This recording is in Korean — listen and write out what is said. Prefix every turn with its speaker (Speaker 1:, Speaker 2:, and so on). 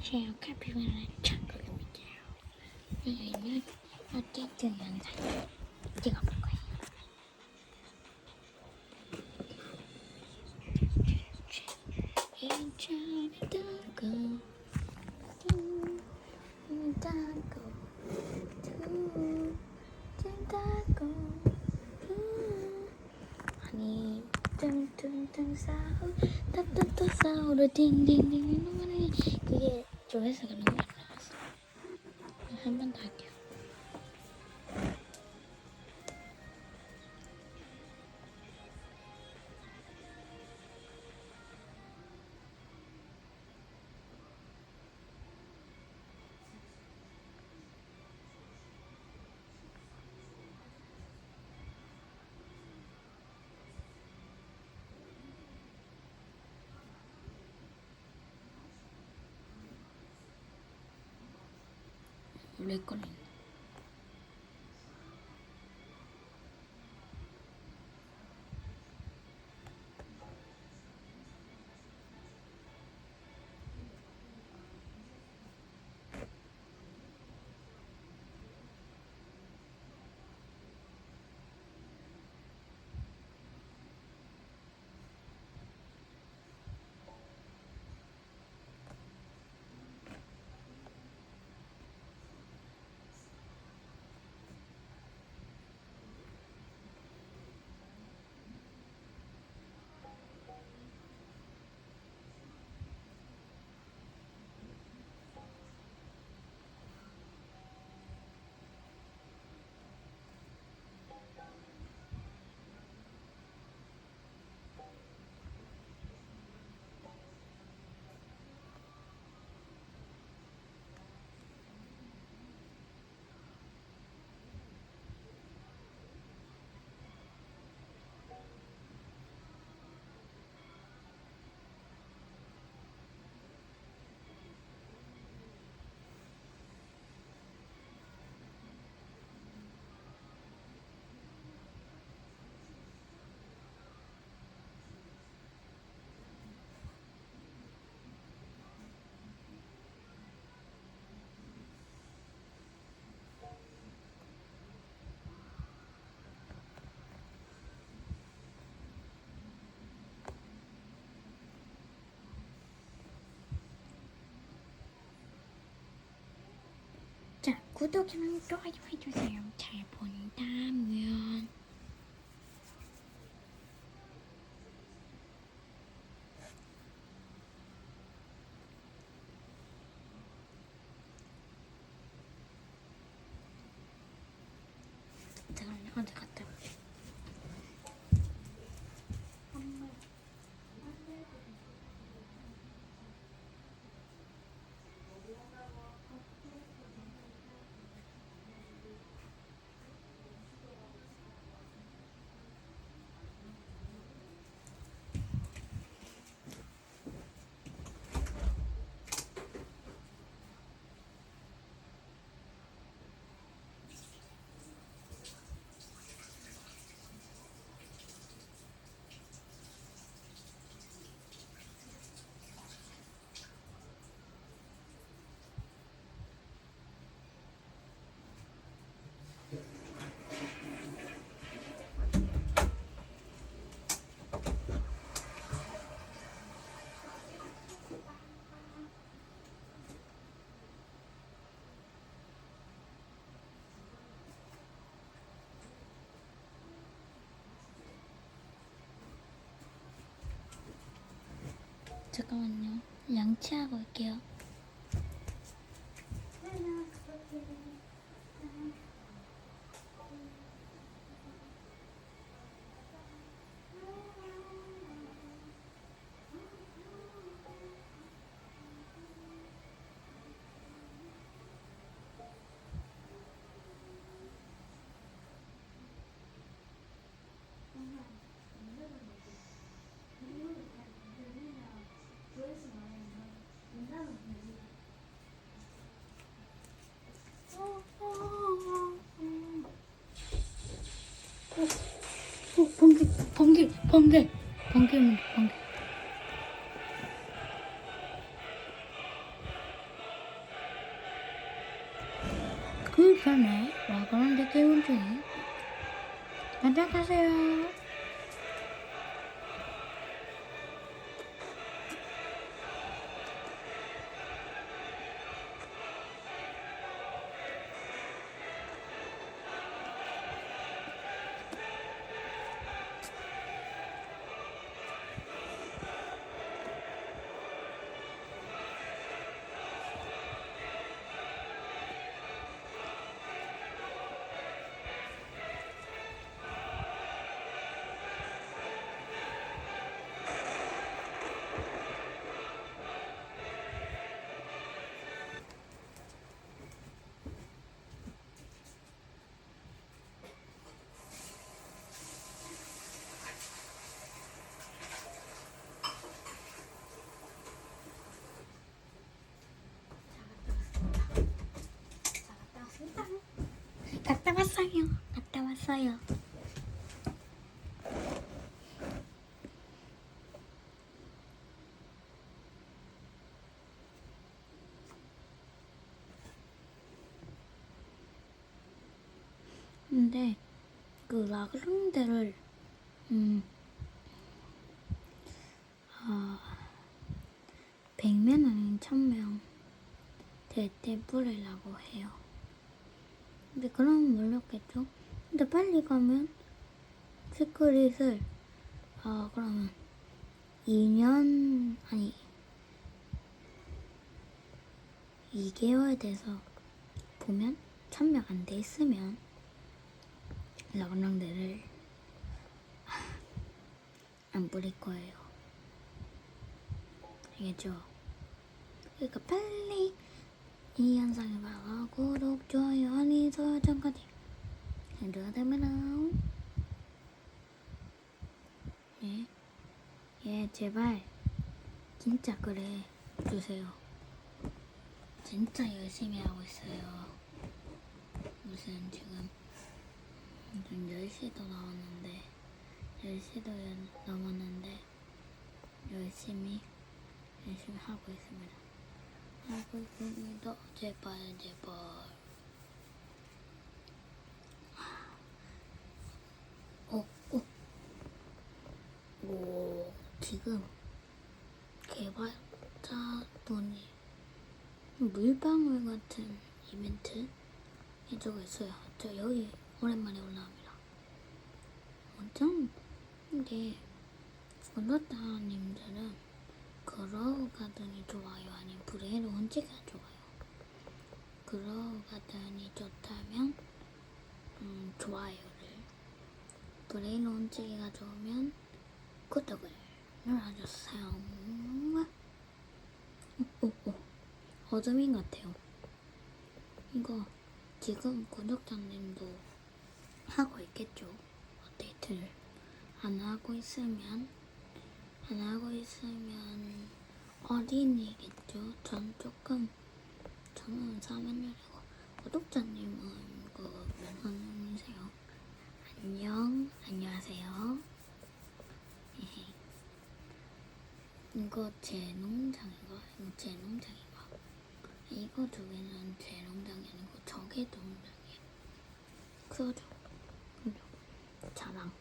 Speaker 1: 안녕하세요. 카피바라 창국입니다. 여기는 업데이트 영상 찍어볼 거예요. 뜬다고 아니 뚱뚱뚱 싸우 따따따 싸우러 딩딩딩 그게 조회수가 너무 안 나왔어 한 번 더 할게요 내 거는 자 구독이랑 좋아요 해주세요. 잘 본다면. 어디 갔다 올게 잠깐만요. 양치하고 올게요 번개 번개면 번개. 그 전에 와그란드 게임 중에 안녕하세요. 왔어요. 갔다 왔어요. 근데 그 라그랑데를 음, 아, 100명 아닌 1000명 될때 뿌리려고 해요. 근데 그러면 몰랐겠죠? 근데 빨리 가면 시크릿을 아 그러면 2년 아니 2개월 돼서 보면 1000명 안돼 있으면 라그랑데를 안 뿌릴 거예요. 알겠죠? 그러니까 빨리 이 영상을 봐서 구독, 좋아요, 알림 설정까지 해줘야 됩니다. 예, 예, 제발 진짜 그래 주세요. 진짜 열심히 하고 있어요. 무슨 지금 좀 10시도 나왔는데 10시도 넘었는데 열심히 열심히 하고 있습니다. 있습니다. 제발 제발. 어, 어. 오, 지금 개발자분이 물방울 같은 이벤트 해주고 있어요. 저 여기 오랜만에 올라옵니다. 완전 근데 구독자님들은 가든이 좋아요 아니면 브레이로 혼지가 좋아요. 가든이 좋다면 음, 좋아요를 브레이로 혼지기가 좋으면 구독을 눌러주세요. 오, 오, 오. 어둠인 같아요. 이거 지금 구독자님도 하고 있겠죠. 업데이트를 안 하고 있으면 안 하고 있으면 어린이겠죠. 전 조금 저는 사면율이고 구독자님은 그 몇만원이세요. 안녕 안녕하세요. 이거 제 농장이고 이거 제 농장이고 이거 두 개는 제 농장이 아니고 저게 농장이에요. 그죠? 그죠? 자랑.